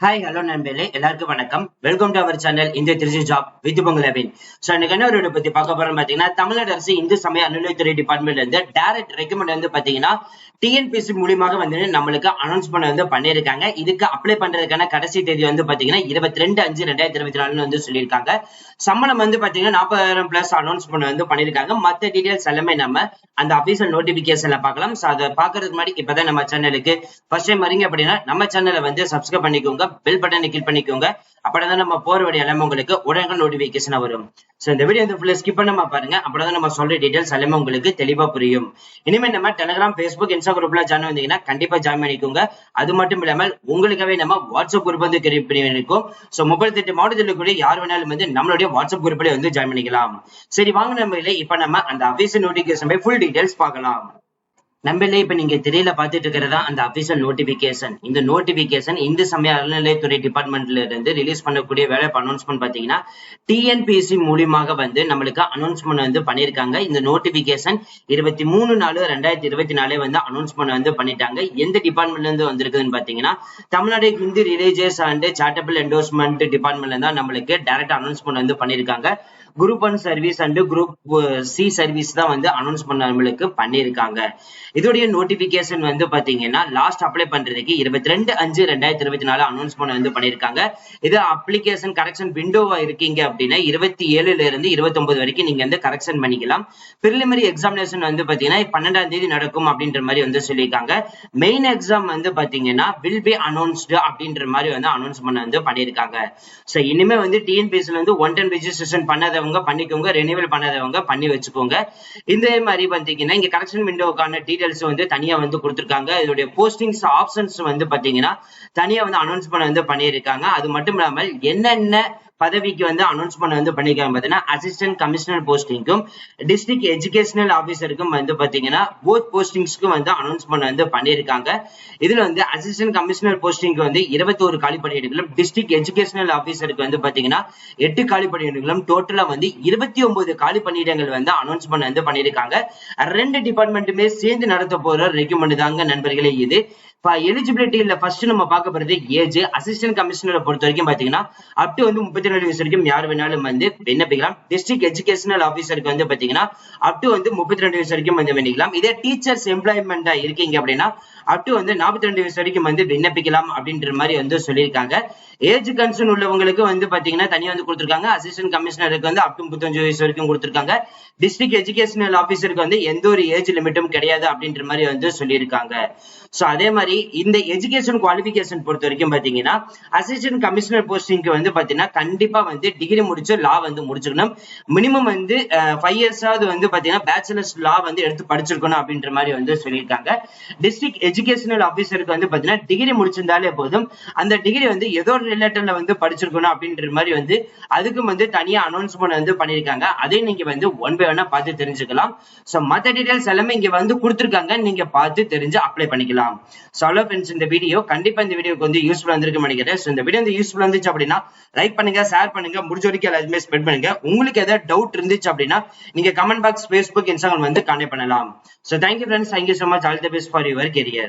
Hi hello நண்பர்களே. எல்லாருக்கும் வணக்கம். வெல்கம் டு அவர் சேனல் இந்த திருச்சி ஜாப் வித் பொங்கலவின் ஸோ எனக்கு என்ன ஒரு பத்தி பார்க்க போறோம் பாத்தீங்கன்னா தமிழ்நாடு அரசு இந்து சமய அறநிலையத்துறை டிபார்ட்மெண்ட்ல இருந்து டைரக்ட் ரெக்கமெண்ட் வந்து பாத்தீங்கன்னா டிஎன்பிசி மூலியமாக வந்து நம்மளுக்கு அனௌன்ஸ்மெண்ட் வந்து பண்ணியிருக்காங்க. இதுக்கு அப்ளை பண்றதுக்கான கடைசி தேதி வந்து பாத்தீங்கன்னா இருபத்தி ரெண்டு அஞ்சு ரெண்டாயிரத்தி இருபத்தி நாலுன்னு வந்து சொல்லியிருக்காங்க. சம்பளம் வந்து பாத்தீங்கன்னா நாற்பதாயிரம் பிளஸ் அனௌன்ஸ்மெண்ட் வந்து பண்ணியிருக்காங்க. மத்த டீடைல்ஸ் எல்லாமே நம்ம அந்த அபிஷியல் நோட்டிபிகேஷன்ல பார்க்கலாம். ஸோ அதை பாக்குறதுக்கு முன்னாடி இப்பதான் நம்ம சேனலுக்கு ஃபர்ஸ்ட் டைம் வரீங்க அப்படின்னா நம்ம சேனலை வந்து சப்ஸ்கிரைப் பண்ணிக்கோங்க. பெல் பட்டனை கிளிக் பண்ணிக்கோங்க. அப்படிதான் நம்ம போற வழி எல்லாமே உங்களுக்கு உடனே நோட்டிபிகேஷன் வரும். சோ இந்த வீடியோ வந்து ஃபுல்லா ஸ்கிப் பண்ணாம பாருங்க. அப்பதான் நம்ம சொல்ற டீடைல்ஸ் எல்லாமே உங்களுக்கு தெளிவா புரியும். இனிமே நம்ம டெலிகிராம் பேஸ்புக் இன்ஸ்டா குரூப்ல ஜாயின் வந்தீங்கன்னா கண்டிப்பா ஜாயின் பண்ணிக்கோங்க. அது மட்டும் இல்லாமல் உங்களுக்காகவே நம்ம வாட்ஸ்அப் குரூப் வந்து கிரியேட் பண்ணி இருக்கும். சோ முப்பத்தி எட்டு மாவட்டத்தில் கூட யார் வேணாலும் வந்து நம்மளுடைய வாட்ஸ்அப் குரூப்ல வந்து ஜாயின் பண்ணிக்கலாம். சரி வாங்க நம்ம இப்ப நம்ம அந்த அபிஷன் நோட்டிபிகேஷன் ஃபுல் டீடைல்ஸ் பார்க்கலாம். நம்மளே இப்ப நீங்க திரையில பாத்துட்டு இருக்கிறதா அந்த அபிஷியல் நோட்டிபிகேஷன் இந்த நோட்டிபிகேஷன் இந்து சமய அறநிலையத்துறை டிபார்ட்மெண்ட்ல இருந்து ரிலீஸ் பண்ணக்கூடிய வேலை அனௌன்ஸ்மெண்ட் பாத்தீங்கன்னா டிஎன்பிஎஸ்சி மூலியமாக வந்து நம்மளுக்கு அனௌன்ஸ்மெண்ட் வந்து பண்ணியிருக்காங்க இந்த நோட்டிபிகேஷன் இருபத்தி மூணு நாலு ரெண்டாயிரத்தி இருபத்தி நாலே வந்து அனௌன்ஸ்மெண்ட் வந்து பண்ணிட்டாங்க. எந்த டிபார்ட்மெண்ட்ல இருந்து வந்திருக்குதுன்னு பாத்தீங்கன்னா Tamil Nadu Hindu religious and charitable endorsement டிபார்ட்மெண்ட்ல தான் நம்மளுக்கு டைரக்ட் அனௌன்ஸ்மெண்ட் வந்து பண்ணியிருக்காங்க group one service and group C service தான் வந்து அனௌன்ஸ் பண்ண நம்மளுக்கு பண்ணியிருக்காங்க. இதோடைய நோட்டிபிகேஷன் வந்து பாத்தீங்கன்னா லாஸ்ட் அப்ளை பண்றதுக்கு இருபத்தி ரெண்டு அஞ்சு ரெண்டாயிரத்தி இருபத்தி நாலு அனௌன்ஸ்மெண்ட் வந்து பண்ணியிருக்காங்க. இது அப்ளிகேஷன் கரெக்ஷன் விண்டோவா இருக்கீங்க அப்படின்னா இருபத்தி ஏழுல இருந்து இருபத்தி ஒன்பது வரைக்கும் நீங்க வந்து கரெக்ஷன் பண்ணிக்கலாம். பிரிலிமரி எக்ஸாமினேஷன் வந்து பாத்தீங்கன்னா பன்னெண்டாம் தேதி நடக்கும் அப்படின்ற மாதிரி வந்து சொல்லியிருக்காங்க. மெயின் எக்ஸாம் வந்து பாத்தீங்கன்னா வில் பி அனௌன்ஸ்டு அப்படின்ற மாதிரி வந்து அனௌன்ஸ்மெண்ட் வந்து பண்ணியிருக்காங்க. ஸோ இனிமே வந்து டிஎன்பிஎஸ்ல வந்து ஒன் டைம் ரிஜிஸ்ட்ரேஷன் பண்ணாதவங்க பண்ணிக்கோங்க ரெனியூவல் பண்ணாதவங்க பண்ணி வச்சுக்கோங்க. இதே மாதிரி பார்த்தீங்கன்னா இங்க கலெக்ஷன் விண்டோக்கான டீடைல்ஸ் வந்து தனியா வந்து கொடுத்துருக்காங்க. இதோடைய போஸ்டிங்ஸ் ஆப்ஷன்ஸ் வந்து பாத்தீங்கன்னா தனியா வந்து அனௌன்ஸ் பண்ண வந்து பண்ணியிருக்காங்க. அது மட்டும் இல்லாமல் என்னென்ன பதவிக்கு வந்து அனௌன்ஸ்மெண்ட் வந்து பண்ணிருக்காங்க பாத்தீங்கன்னா அசிஸ்டன்ட் கமிஷனர் போஸ்டிங்க்கும் டிஸ்ட்ரிக்ட் எஜுகேஷனல் ஆஃபீஸருக்கும் வந்து பாத்தீங்கன்னா போத் போஸ்டிங்ஸ்க்கும் வந்து அனௌன்ஸ்மெண்ட் வந்து பண்ணியிருக்காங்க இதுல வந்து அசிஸ்டன்ட் கமிஷனர் போஸ்டிங்க்கு வந்து இருபத்தோரு காலி பணியிடங்களும் டிஸ்ட்ரிக்ட் எஜுகேஷனல் ஆஃபீஸருக்கு வந்து பாத்தீங்கன்னா எட்டு காலி பணியிடங்களும் டோட்டலா வந்து இருபத்தி ஒன்பது காலி பணியிடங்கள் வந்து அனௌன்ஸ்மெண்ட் வந்து பண்ணியிருக்காங்க ரெண்டு டிபார்ட்மெண்ட்டுமே சேர்ந்து நடத்த போற ரெக்கமெண்ட் தாங்க நண்பர்களே இது. எலிஜிபிலிட்டியில ஃபர்ஸ்ட் நம்ம பார்க்க போறது ஏஜ் அசிஸ்டன்ட் கமிஷனரை பொறுத்த வரைக்கும் பாத்தீங்கன்னா அப்டு வந்து முப்பத்தி ரெண்டு வயசு வரைக்கும் யார் வேணாலும் வந்து விண்ணப்பிக்கலாம். டிஸ்ட்ரிக்ட் எஜுகேஷனல் ஆஃபீஸருக்கு வந்து பாத்தீங்கன்னா அப்டு வந்து முப்பத்தி ரெண்டு வயசு வரைக்கும் வந்து விண்ணப்பிக்கலாம். இதே டீச்சர்ஸ் எம்ப்ளாய்மெண்டா இருக்கீங்க அப்படின்னா அப் டு வந்து நாற்பத்தி ரெண்டு வயசு வரைக்கும் வந்து விண்ணப்பிக்கலாம் அப்படின்ற மாதிரி வந்து சொல்லியிருக்காங்க. ஏஜ் கன்சர்ன் உள்ளவங்களுக்கு வந்து பாத்தீங்கன்னா தனியா வந்து கொடுத்துருக்காங்க. அசிஸ்டன்ட் கமிஷனருக்கு வந்து அப் டு முப்பத்தஞ்சு வயசு வரைக்கும் கொடுத்துருக்காங்க. டிஸ்ட்ரிக்ட் எஜுகேஷனல் ஆபீசருக்கு வந்து எந்த ஒரு ஏஜ் லிமிட்டும் கிடையாது அப்படின்ற மாதிரி வந்து சொல்லியிருக்காங்க. சோ அதே மாதிரி இந்த எஜுகேஷன் குவாலிபிகேஷன் பொறுத்த வரைக்கும் பாத்தீங்கன்னா அசிஸ்டன்ட் கமிஷனர் போஸ்டிங்க்கு வந்து பாத்தீங்கன்னா கண்டிப்பா வந்து டிகிரி முடிச்சு லா வந்து முடிச்சுக்கணும். மினிமம் வந்து ஃபைவ் இயர்ஸாவது வந்து பாத்தீங்கன்னா பேச்சுலர்ஸ் லா வந்து எடுத்து படிச்சிருக்கணும் அப்படின்ற மாதிரி வந்து சொல்லியிருக்காங்க. டிஸ்ட்ரிக்ட் எஜுகேஷனல் ஆஃபீஸருக்கு வந்து பாத்தீங்கன்னா டிகிரி முடிச்சிருந்தாலே போதும். அந்த டிகிரி வந்து ஏதோ ஒரு ரிலேட்டட்ல வந்து படிச்சிருக்கணும் அப்படின்ற மாதிரி வந்து அதுக்கும் வந்து தனியா அனௌன்ஸ்மெண்ட் வந்து பண்ணிருக்காங்க. அதே நீங்க வந்து ஒன் பை ஒன்னா பார்த்து தெரிஞ்சுக்கலாம். ஸோ மத்த டீடைல்ஸ் எல்லாமே இங்க வந்து கொடுத்துருக்காங்க. நீங்க பார்த்து தெரிஞ்சு அப்ளை பண்ணிக்கலாம். ஸோ அவ்வளோ ஃப்ரெண்ட்ஸ் இந்த வீடியோ கண்டிப்பா இந்த வீடியோக்கு வந்து யூஸ்ஃபுல் வந்திருக்கும் நினைக்கிறேன். ஸோ இந்த வீடியோ வந்து யூஸ்ஃபுல் இருந்துச்சு அப்படின்னா லைக் பண்ணுங்க ஷேர் பண்ணுங்க. முடிஞ்ச வரைக்கும் எல்லாருமே ஸ்ப்ரெட் பண்ணுங்க. உங்களுக்கு ஏதாவது டவுட் இருந்துச்சு அப்படின்னா நீங்க கமெண்ட் பாக்ஸ் ஃபேஸ்புக் இன்ஸ்டாகிராம் வந்து கான்டெக்ட் பண்ணலாம். So thank you friends thank you so much all the best for your career